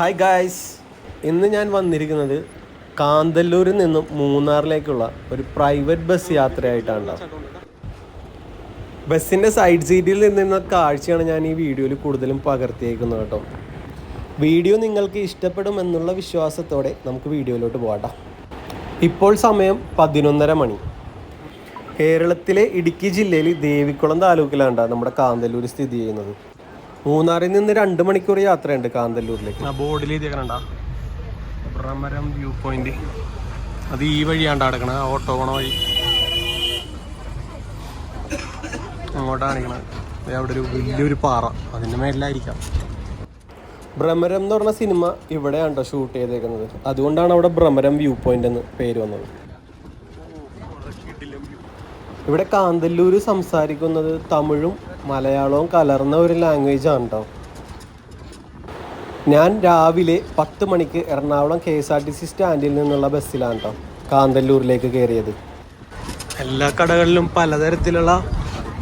Hi guys ഇന്ന് ഞാൻ വന്നിരിക്കുന്നത് കാന്തല്ലൂരിൽ നിന്നും മൂന്നാറിലേക്കുള്ള ഒരു പ്രൈവറ്റ് ബസ് യാത്രയായിട്ടാണ് ബസ്സിന്റെ സൈഡ് സീറ്റിൽ നിന്നുള്ള കാഴ്ചയാണ് ഞാൻ ഈ വീഡിയോയിൽ കൂടുതലും പകർത്തിയേക്കുന്നത് കേട്ടോ. വീഡിയോ നിങ്ങൾക്ക് ഇഷ്ടപ്പെടും എന്നുള്ള വിശ്വാസത്തോടെ നമുക്ക് വീഡിയോയിലോട്ട് പോകാം ഇപ്പോൾ സമയം പതിനൊന്നര മണി. കേരളത്തിലെ ഇടുക്കി ജില്ലയിൽ ദേവിക്കുളം താലൂക്കിലാണ് നമ്മുടെ കാന്തല്ലൂർ സ്ഥിതി ചെയ്യുന്നത്. മൂന്നാറിൽ നിന്ന് രണ്ട് മണിക്കൂർ യാത്രയുണ്ട് കാന്തല്ലൂരിലേക്ക്. ബോർഡിൽ എഴുതിയേക്കണണ്ട വ്യൂ പോയിന്റ് അത് ഈ വഴിയാണ്ട് അടക്കണ ഓട്ടോ പോണ വഴി. അങ്ങോട്ടാണ് അവിടെ ഒരു വലിയൊരു പാറ. അതിന്റെ മേലിലായിരിക്കാം ഭ്രമരം എന്ന് പറഞ്ഞ സിനിമ ഇവിടെയാണ് ഷൂട്ട് ചെയ്തേക്കുന്നത്? അതുകൊണ്ടാണ് അവിടെ ഭ്രമരം വ്യൂ പോയിന്റ് എന്ന് പേര് വന്നത്. ഇവിടെ കാന്തല്ലൂർ സംസാരിക്കുന്നത് തമിഴും മലയാളവും കലർന്ന ഒരു ലാംഗ്വേജ് ആണ് കേട്ടോ ഞാൻ രാവിലെ പത്ത് മണിക്ക് Ernakulam K S R T C സ്റ്റാൻഡിൽ നിന്നുള്ള ബസ്സിലാണ് കേട്ടോ കാന്തല്ലൂരിലേക്ക് കയറിയത് എല്ലാ കടകളിലും പലതരത്തിലുള്ള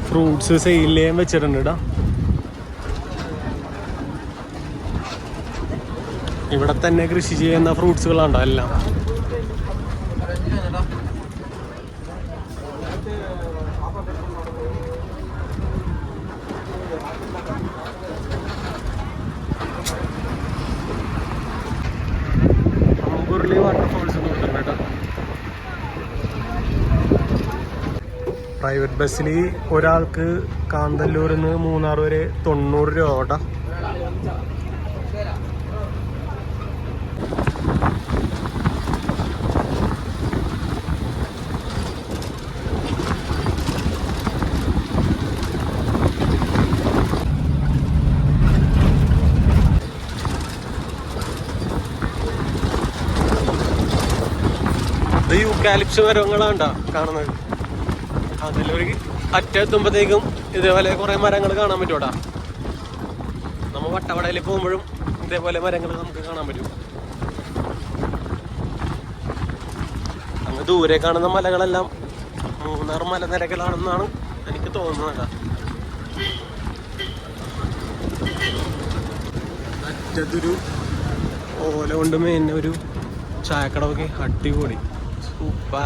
ഫ്രൂട്ട്സ് സെയിൽ വെച്ചിട്ടുണ്ട് കേട്ടോ ഇവിടെ തന്നെ കൃഷി ചെയ്യുന്ന ഫ്രൂട്ട്സുകളാണ്ടോ എല്ലാം. പ്രൈവറ്റ് ബസ്സിൽ ഒരാൾക്ക് കാന്തല്ലൂരിൽ നിന്ന് മൂന്നാർ വരെ തൊണ്ണൂറ് രൂപ ഓട ഇത് യൂക്കാലിപ്സ് മരങ്ങളാണ്ടാ കാണുന്നത്. അതിലൊരു അറ്റെത്തുമ്പോഴത്തേക്കും ഇതേപോലെ കുറെ മരങ്ങൾ കാണാൻ പറ്റൂടാ നമ്മ വട്ടവടയിൽ പോകുമ്പോഴും ഇതേപോലെ മരങ്ങൾ നമുക്ക് കാണാൻ പറ്റും. അങ്ങ് ദൂരെ കാണുന്ന മലകളെല്ലാം മൂന്നാർ മലനിരകളാണെന്നാണ് എനിക്ക് തോന്നുന്നത് അറ്റത്തൊരു ഓല കൊണ്ട് മേന്നെ ഒരു ചായക്കടവൊക്കെ അടിപൊളി. സൂപ്പാ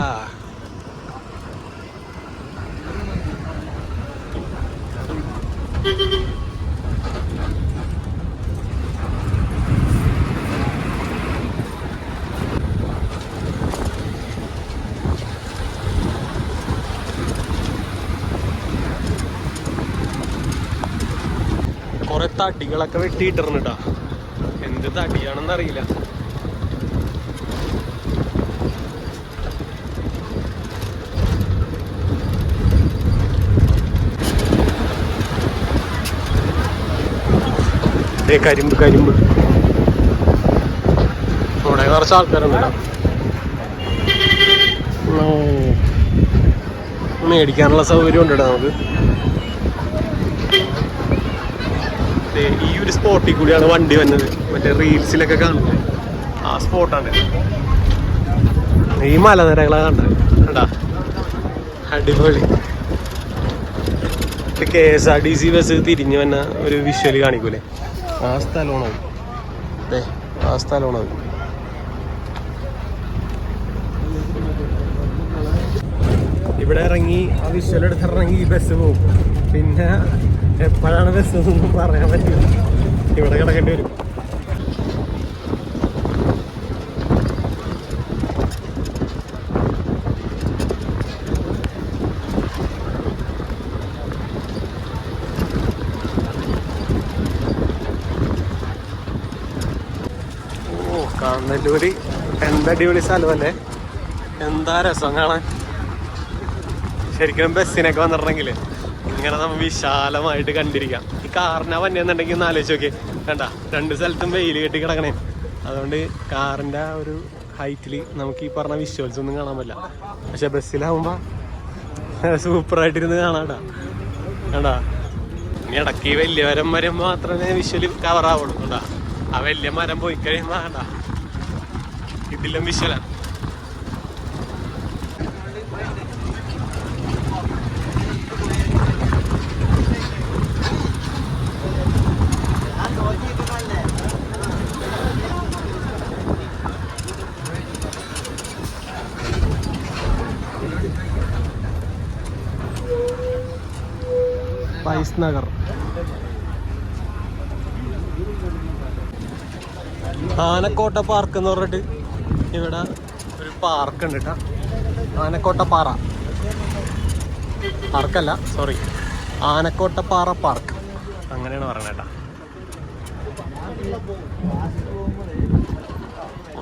കുറെ തടികളൊക്കെ വെട്ടിയിട്ടിരുന്നുട്ടാ എന്ത് തടിയാണെന്ന് അറിയില്ല. കരിമ്പ് കരിമ്പ്. ഇവിടെ കുറച്ച് ആൾക്കാരുണ്ട്. മേടിക്കാനുള്ള സൗകര്യം ഉണ്ട് നമുക്ക്. ഈ ഒരു സ്പോട്ടിൽ കൂടിയാണ് വണ്ടി വന്നത്. മറ്റേ റീൽസിലൊക്കെ കാണുന്നത് ആ സ്പോട്ടാണ് ഈ മലനിരകളെ കണ്ടത്. കണ്ടാ? അടിപൊളി. K S R T C bus തിരിഞ്ഞു വന്ന ഒരു വിഷ്വൽ കാണിക്കൂലേ? ആ സ്ഥലമാണ് അതെ ആ സ്ഥലമാണ് അത്. ഇവിടെ ഇറങ്ങി ആ വിഷ്വൽ എടുത്ത് ഇറങ്ങി ഈ ബസ് പോകും പിന്നെ എപ്പോഴാണ് ബസ് എന്നൊന്നും പറയാൻ പറ്റില്ല. ഇവിടെ കിടക്കേണ്ടി വരും. കാന്തല്ലൂര് എന്താ അടിപൊളി സ്ഥലമല്ലേ? എന്താ രസം കാണാൻ? ശരിക്കും ബസ്സിനൊക്കെ വന്നിട്ടുണ്ടെങ്കിൽ ഇങ്ങനെ നമ്മൾ വിശാലമായിട്ട് കണ്ടിരിക്കാം. ഈ കാറിനാ വന്നെന്നുണ്ടെങ്കിൽ ഒന്ന് ആലോചിച്ച് നോക്കി. കണ്ട രണ്ട് സ്ഥലത്തും വെയിൽ കെട്ടി കിടക്കണേ. അതുകൊണ്ട് കാറിന്റെ ആ ഒരു ഹൈറ്റിൽ നമുക്ക് ഈ പറഞ്ഞ വിഷ്വൽസ് ഒന്നും കാണാൻ പറ്റില്ല. പക്ഷെ ബസ്സിലാവുമ്പോ സൂപ്പറായിട്ടിരുന്ന് കാണാട്ടാ. കണ്ടാ? ഇനി ഇടയ്ക്ക് വലിയ മരം മരം മാത്രമേ വിഷ്വൽ കവറാവുള്ളൂ കേട്ടാ ആ വലിയ മരം പോയി കഴിയുമ്പോ കണ്ടാ? ഇതിലും വിഷ്വലാണ് നഗർ. ആനക്കോട്ട പാർക്ക് എന്ന് പറഞ്ഞിട്ട് ഇവിടെ ഒരു പാർക്ക് ഉണ്ട് കേട്ടോ ആനക്കോട്ടപ്പാറ പാർക്കല്ല സോറി ആനക്കോട്ടപ്പാറ പാർക്ക് അങ്ങനെയാണ് പറഞ്ഞേട്ടാ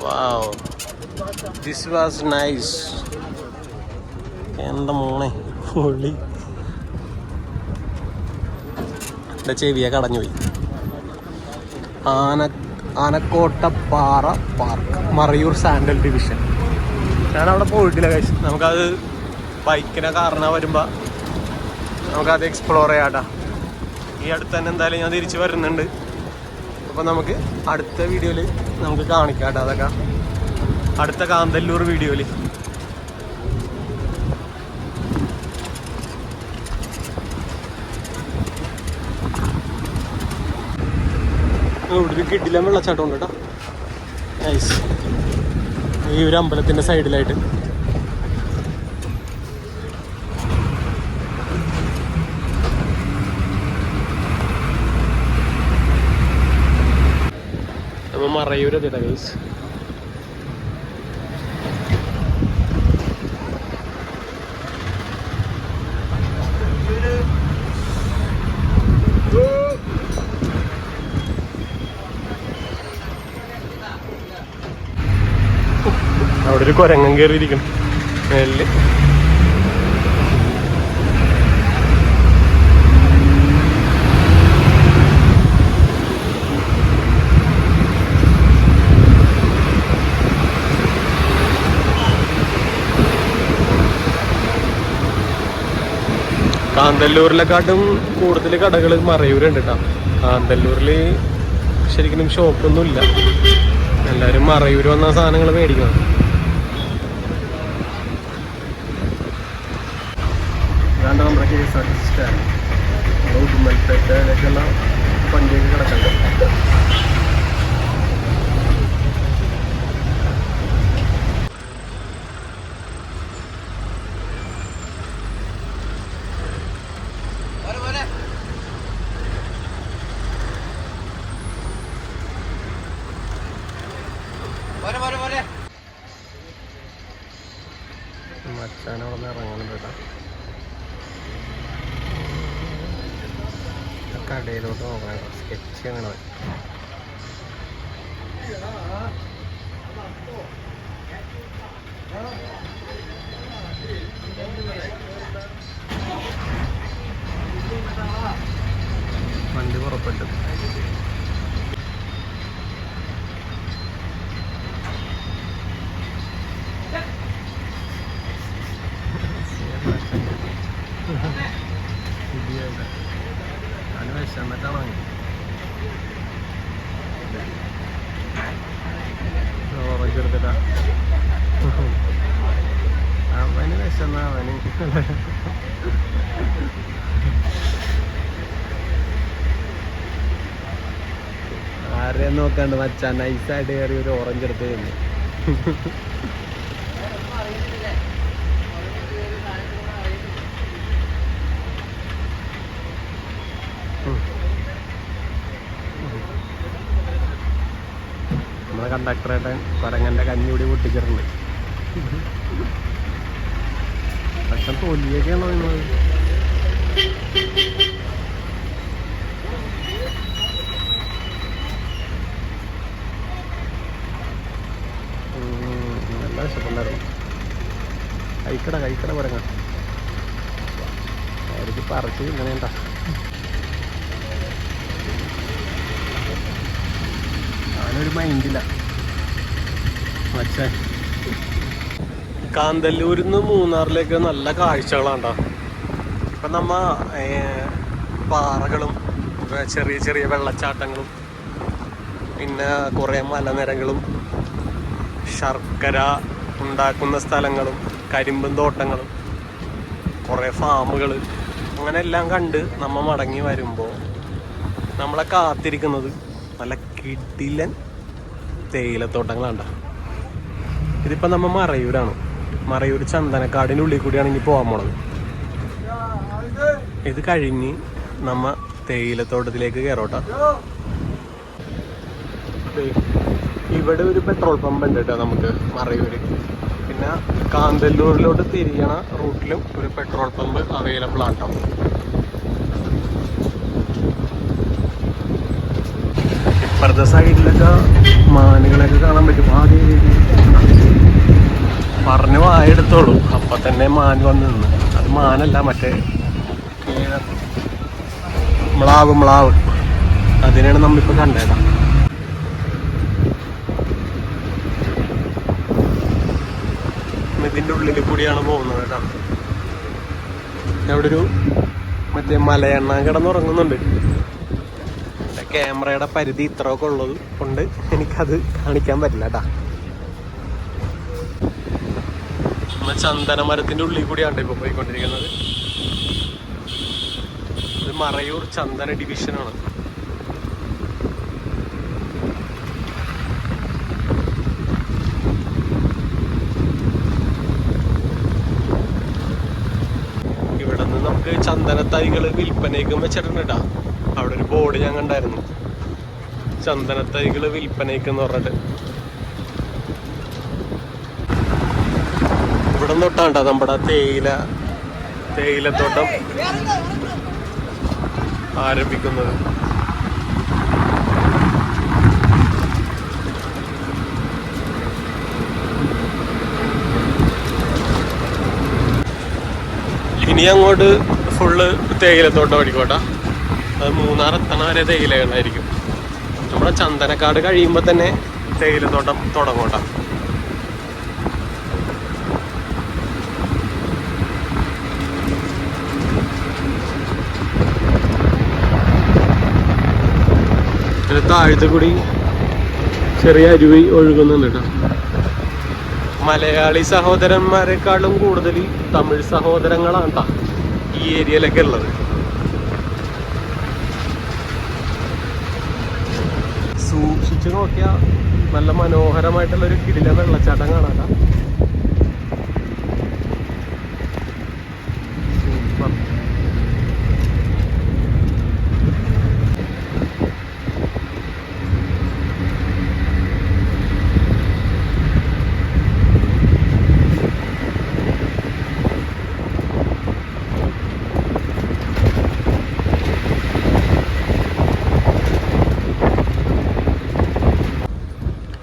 വാവ് ദിസ് വാസ് നൈസ് എന്താ മോണെ പൊള്ളി എന്റെ ചെവിയെ കടഞ്ഞുപോയി. ആന Anakottappara park Marayur sandal division. ഞാൻ അവിടെ പോയിട്ടില്ല കഴിച്ചു നമുക്കത് ബൈക്കിനെ കാരണം വരുമ്പോൾ നമുക്കത് എക്സ്പ്ലോർ ചെയ്യാട്ടാ ഈ അടുത്ത് തന്നെ എന്തായാലും ഞാൻ തിരിച്ച് വരുന്നുണ്ട്. അപ്പോൾ നമുക്ക് അടുത്ത വീഡിയോയിൽ നമുക്ക് കാണിക്കാം കേട്ടോ അതൊക്കെ. അടുത്ത കാന്തല്ലൂർ വീഡിയോയിൽ കിട്ടില്ല വെള്ളച്ചാട്ടം ഉണ്ട് കേട്ടോ. നൈസ് ഈ ഒരു അമ്പലത്തിന്റെ സൈഡിലായിട്ട് മറയൂരെത്തിട്ടാ ഗൈസ് അവിടെ ഒരു കുരങ്ങൻ കയറിയിരിക്കണം മേലിൽ കാന്തല്ലൂരിലെക്കാട്ടും കൂടുതൽ കടകൾ മറയൂരുണ്ട് കേട്ടോ കാന്തല്ലൂരിൽ ശരിക്കും ഷോപ്പൊന്നും ഇല്ല എല്ലാവരും മറയൂർ വന്ന സാധനങ്ങൾ മേടിക്കണം. ഇതാണ്ട് നമ്മുടെ K S R T C stand. നമ്മുടെ ഉടുമ്പൽപേട്ടയിലേക്കുള്ള വണ്ടിയൊക്കെ കിടക്കുന്നുണ്ട് വണ്ടി പുറപ്പെട്ടു ആരെയും മച്ച നൈസായിട്ട് കയറി ഒരു ഓറഞ്ച് എടുത്ത് തന്നു. നമ്മളെ കണ്ടക്ടറായിട്ട് കൊരങ്ങന്റെ കഞ്ഞൂടി പൊട്ടിച്ചിട്ടുണ്ട്. പക്ഷെ തൊലിയൊക്കെയാണോ നിങ്ങൾ നല്ല വിശപ്പുണ്ടായിരുന്നു കഴിക്കട കഴിക്കട കൊരങ്ങ. അവർക്ക് പറിച്ച് ഇങ്ങനെ ഉണ്ടാ അവനൊരു മൈൻഡില്ല മച്ചാൻ കാന്തല്ലൂരിൽ നിന്ന് മൂന്നാറിലേക്ക് നല്ല കാഴ്ചകളാണ്ടാ. ഇപ്പം നമ്മ പാറകളും ചെറിയ ചെറിയ വെള്ളച്ചാട്ടങ്ങളും പിന്നെ കുറേ മലനിരകളും ശർക്കര ഉണ്ടാക്കുന്ന സ്ഥലങ്ങളും കരിമ്പും തോട്ടങ്ങളും കുറേ ഫാമുകൾ അങ്ങനെ എല്ലാം കണ്ട് നമ്മ മടങ്ങി വരുമ്പോൾ നമ്മളെ കാത്തിരിക്കുന്നത് നല്ല കിടിലൻ തേയിലത്തോട്ടങ്ങളാണ്ട. ഇതിപ്പോൾ നമ്മൾ മറയൂരാണ്. മറയൂർ ചന്ദനക്കാടിന്റെ ഉള്ളിൽ കൂടിയാണ് ഇനി പോകാൻ പോണത്. ഇത് കഴിഞ്ഞ് നമ്മ തേയിലത്തോട്ടത്തിലേക്ക് കയറോട്ടാ ഇവിടെ ഒരു പെട്രോൾ പമ്പ് ഉണ്ട് കേട്ടോ നമുക്ക് മറയൂര്. പിന്നെ കാന്തല്ലൂരിലോട്ട് തിരിയണ റൂട്ടിലും ഒരു പെട്രോൾ പമ്പ് അവൈലബിൾ ആണ് ഇപ്പുറത്തെ സൈഡിലൊക്കെ മാനുകളൊക്കെ കാണാൻ പറ്റും. ആദ്യം പറഞ്ഞു വായെടുത്തോളൂ. അപ്പൊ തന്നെ മാൻ വന്ന് നിന്ന്. അത് മാനല്ല മറ്റേ മ്ളാവ് മ്ലാവ് അതിനാണ് നമ്മളിപ്പോ കണ്ടത്. ഇതിന്റെ ഉള്ളിൽ കൂടിയാണ് പോകുന്നത് കേട്ടോ. അവിടെ ഒരു മറ്റേ മലയെണ്ണ കിടന്നുറങ്ങുന്നുണ്ട് എന്റെ ക്യാമറയുടെ പരിധി ഇത്രയൊക്കെ ഉള്ളത് കൊണ്ട് എനിക്കത് കാണിക്കാൻ പറ്റില്ല കേട്ടാ. ചന്ദന മരത്തിന്റെ ഉള്ളിൽ കൂടിയാണ് ഇപ്പൊ പോയിക്കൊണ്ടിരിക്കുന്നത്. ഇത് മറയൂർ ചന്ദന ഡിവിഷനാണ് ഇവിടെ നിന്ന് നമുക്ക് ചന്ദന തൈകൾ വിൽപ്പനയ്ക്കും വെച്ചിട്ടുണ്ട് അവിടെ ഒരു ബോർഡ് ഞാൻ കണ്ടായിരുന്നു. ചന്ദന തൈകൾ പറഞ്ഞിട്ട്. ഇവിടെ തൊട്ടാണ്ട നമ്മുടെ തേയില തേയിലത്തോട്ടം ആരംഭിക്കുന്നത്. ഇനി അങ്ങോട്ട് ഫുള്ള് തേയിലത്തോട്ടം അടിക്കോട്ടാ അത് മൂന്നാർ എത്തണ വരെ തേയിലകളായിരിക്കും. നമ്മുടെ ചന്ദനക്കാട് കഴിയുമ്പോൾ തന്നെ തേയിലത്തോട്ടം തുടങ്ങോട്ടാ ഇതിന് കൂടി ചെറിയ അരുവി ഒഴുകുന്നുണ്ട് കേട്ടോ. മലയാളി സഹോദരന്മാരെക്കാളും കൂടുതൽ തമിഴ് സഹോദരങ്ങളാണ് ട്ടാ ഈ ഏരിയയിലൊക്കെ ഉള്ളത്. സൂക്ഷിച്ചു നോക്കിയാൽ നല്ല മനോഹരമായിട്ടുള്ള ഒരു കിടില വെള്ളച്ചാട്ടം കാണാം ട്ടാ. സൂപ്പർ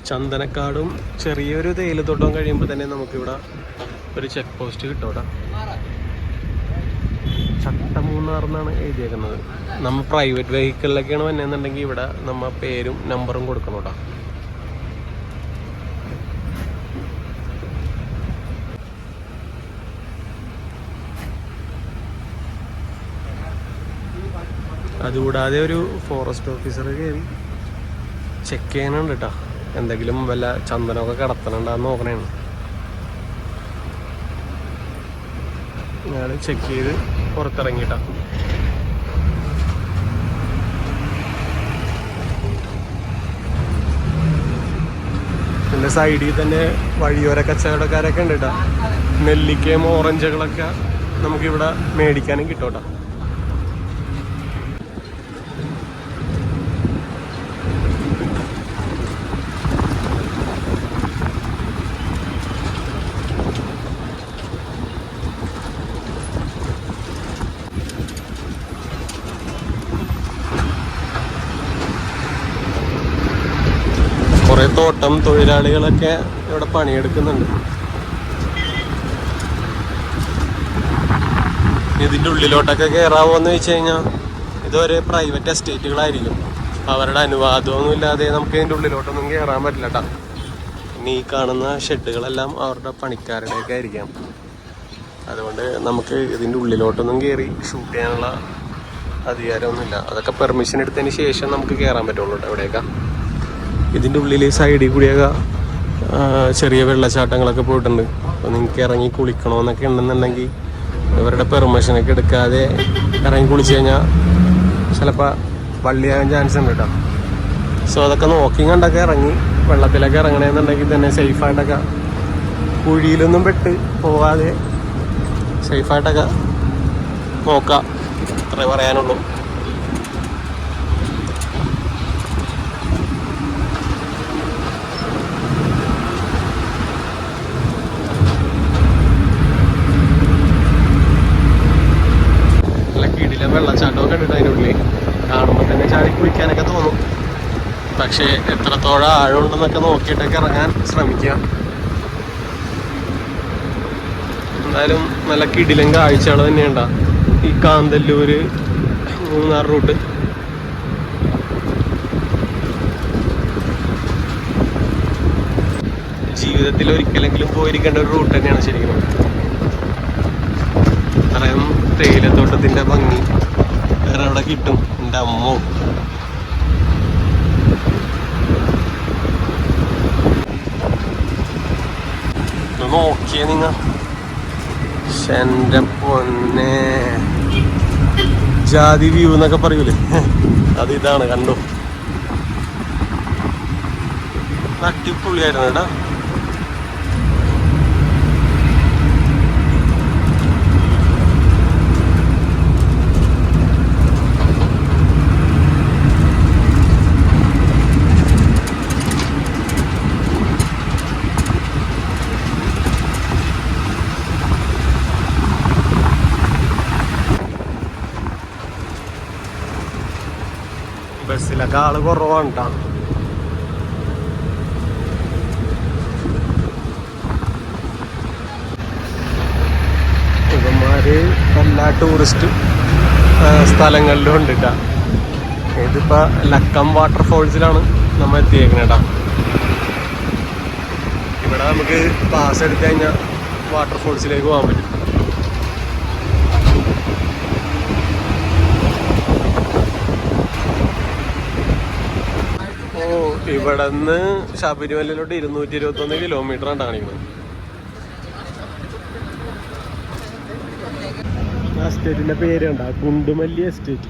ചന്ദനക്കാടും ചെറിയൊരു തേയിലത്തോട്ടം കഴിയുമ്പോൾ തന്നെ നമുക്കിവിടെ ഒരു ചെക്ക് പോസ്റ്റ് കിട്ടൂടാ ചട്ടമൂന്നാർ എന്നാണ് എഴുതിയേക്കുന്നത് നമ്മൾ പ്രൈവറ്റ് വെഹിക്കിളിലൊക്കെയാണ് വന്നതെന്നുണ്ടെങ്കിൽ ഇവിടെ നമ്മ പേരും നമ്പറും കൊടുക്കണം കേട്ടോ അതുകൂടാതെ ഒരു ഫോറസ്റ്റ് ഓഫീസർ കയറി ചെക്ക് ചെയ്യാനുണ്ട് കേട്ടോ എന്തെങ്കിലും വല്ല ചന്ദനമൊക്കെ കിടത്തണുണ്ടാന്ന് നോക്കണേണ്. ഞാൻ ചെക്ക് ചെയ്ത് പുറത്തിറങ്ങിട്ട. എന്റെ സൈഡിൽ തന്നെ വഴിയോര കച്ചവടക്കാരൊക്കെ ഉണ്ട് കേട്ടോ നെല്ലിക്കയും ഓറഞ്ചുകളൊക്കെ നമുക്കിവിടെ മേടിക്കാനും കിട്ടും കുറെ തോട്ടം തൊഴിലാളികളൊക്കെ ഇവിടെ പണിയെടുക്കുന്നുണ്ട്. ഇതിന്റെ ഉള്ളിലോട്ടൊക്കെ കയറാവോ എന്ന് വെച്ച് കഴിഞ്ഞാൽ ഇതൊരു പ്രൈവറ്റ് എസ്റ്റേറ്റുകളായിരിക്കും അവരുടെ അനുവാദമൊന്നും ഇല്ലാതെ നമുക്ക് ഇതിന്റെ ഉള്ളിലോട്ടൊന്നും കയറാൻ പറ്റില്ല കേട്ടോ ഇനി ഈ കാണുന്ന ഷെഡുകളെല്ലാം അവരുടെ പണിക്കാരുടെയൊക്കെ ആയിരിക്കാം. അതുകൊണ്ട് നമുക്ക് ഇതിന്റെ ഉള്ളിലോട്ടൊന്നും കയറി ഷൂട്ട് ചെയ്യാനുള്ള അധികാരമൊന്നുമില്ല. അതൊക്കെ പെർമിഷൻ എടുത്തതിന് ശേഷം നമുക്ക് കയറാൻ പറ്റുള്ളൂ കേട്ടോ എവിടെയൊക്കെ ഇതിന്റെ ഉള്ളിൽ സൈഡിൽ കൂടിയൊക്കെ ചെറിയ വെള്ളച്ചാട്ടങ്ങളൊക്കെ പോയിട്ടുണ്ട്. അപ്പോൾ നിങ്ങൾക്ക് ഇറങ്ങി കുളിക്കണമെന്നൊക്കെ ഉണ്ടെന്നുണ്ടെങ്കിൽ ഇവരുടെ പെർമിഷനൊക്കെ എടുക്കാതെ ഇറങ്ങി കുളിച്ച് കഴിഞ്ഞാൽ ചിലപ്പോൾ വള്ളിയാകാൻ ചാൻസ് ഉണ്ട് കേട്ടോ സോ അതൊക്കെ നോക്കി കണ്ടൊക്കെ ഇറങ്ങി. വെള്ളത്തിലൊക്കെ ഇറങ്ങണമെന്നുണ്ടെങ്കിൽ തന്നെ സേഫായിട്ടൊക്കെ കുഴിയിലൊന്നും പെട്ട് പോവാതെ സേഫായിട്ടൊക്കെ നോക്കാം. അത്രേ പറയാനുള്ളൂ. വെള്ളച്ചാട്ടമൊക്കെ ഉണ്ട് അതിന്റെ ഉള്ളിൽ കാണുമ്പോൾ തന്നെ ചാടി കുളിക്കാനൊക്കെ തോന്നും. പക്ഷേ എത്രത്തോളം ആഴമുണ്ടെന്നൊക്കെ നോക്കിയിട്ടൊക്കെ ഇറങ്ങാൻ ശ്രമിക്കുക. എന്തായാലും നല്ല കിടിലം കാഴ്ചകൾ തന്നെയുണ്ടാ. ഈ കാന്തല്ലൂര് മൂന്നാർ റൂട്ട്. ജീവിതത്തിൽ ഒരിക്കലെങ്കിലും പോയിരിക്കേണ്ട ഒരു റൂട്ട് തന്നെയാണ് ശരിക്കും. അത്രയും തേയിലത്തോട്ടത്തിന്റെ ഭംഗി. വേറെ എവിടെ കിട്ടും? എന്റെ അമ്മോ. നോക്കിയേ നിങ്ങ എന്റെ പൊന്നെ. ജാതി വ്യൂ എന്നൊക്കെ പറയൂലേ? അത് ഇതാണ് കണ്ടു? അടിപൊളിയായിരുന്നു കേട്ടാ. ആൾ കുറവാണ്. ഇവന്മാര് എല്ലാ ടൂറിസ്റ്റ് സ്ഥലങ്ങളിലും ഉണ്ട് ട്ടാ. ഇതിപ്പോ ലക്കം വാട്ടർഫോൾസിലാണ് നമ്മൾ എത്തിയേക്കണേട്ടാ ഇവിടെ നമുക്ക് പാസ് എടുത്തു കഴിഞ്ഞാൽ വാട്ടർഫോൾസിലേക്ക് പോകാൻ പറ്റും ഇവിടുന്ന് ശബരിമലയിലോട്ട് ഇരുന്നൂറ്റി ഇരുപത്തി ഒന്ന് കിലോമീറ്റർ ആണ് കാണിക്കുന്നത് എസ്റ്റേറ്റിന്റെ പേര് കണ്ട കുണ്ടുമല്ലി എസ്റ്റേറ്റ്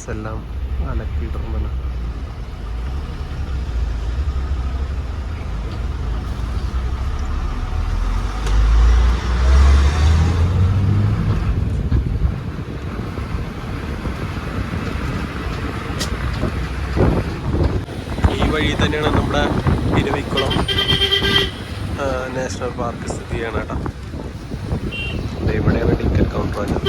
അവരുടെ എല്ലാം അലക്കിയിട്ടുണ്ട് വഴി തന്നെയാണ് നമ്മുടെ ഇരവിക്കുളം നാഷണൽ പാർക്ക് സ്ഥിതി ചെയ്യണം കേട്ടോ. ദേ ഇവിടെയാണ് ടിക്കറ്റ് കൗണ്ടർ വരുന്നത്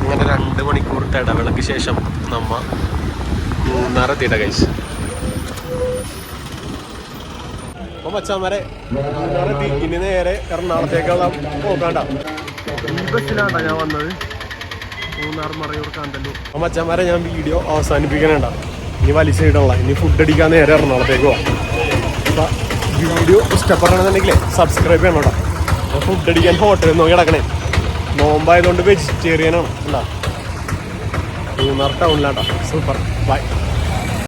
അങ്ങനെ രണ്ട് മണിക്കൂർ ഇടവേളയ്ക്ക് ശേഷം നമ്മ മൂന്നാറെത്തിയിട്ട കൈസ് അപ്പൊ മച്ചാമാരെ മൂന്നാറെത്തി ഇനി നേരെ എറണാകുളത്തേക്കുള്ള പോകാണ്ട ഈ ബസ്സിലാണ്ടാ ഞാൻ വന്നത്. മൂന്നാർ മറയൂർ കാന്തല്ലൂർ. അപ്പൊ മച്ചാമാരെ ഞാൻ വീഡിയോ അവസാനിപ്പിക്കാനുണ്ട ഇനി വലിച്ച ഇടണല്ല ഇനി ഫുഡ് അടിക്കാൻ നേരെ എറണാകുളത്തേക്ക് പോവാം. അപ്പൊ വീഡിയോ ഇഷ്ടപ്പെടണമെന്നുണ്ടെങ്കിലേ സബ്സ്ക്രൈബ് ചെയ്യണം കേട്ടോ. ഫുഡ് അടിക്കാൻ ഹോട്ടലിൽ നോക്കി കിടക്കണേ നോമ്പായതുകൊണ്ട് വെജിറ്റേറിയൻ ആണ് ഉണ്ടാ മൂന്നാർ ടൗണിലാട്ടോ സൂപ്പർ ബൈ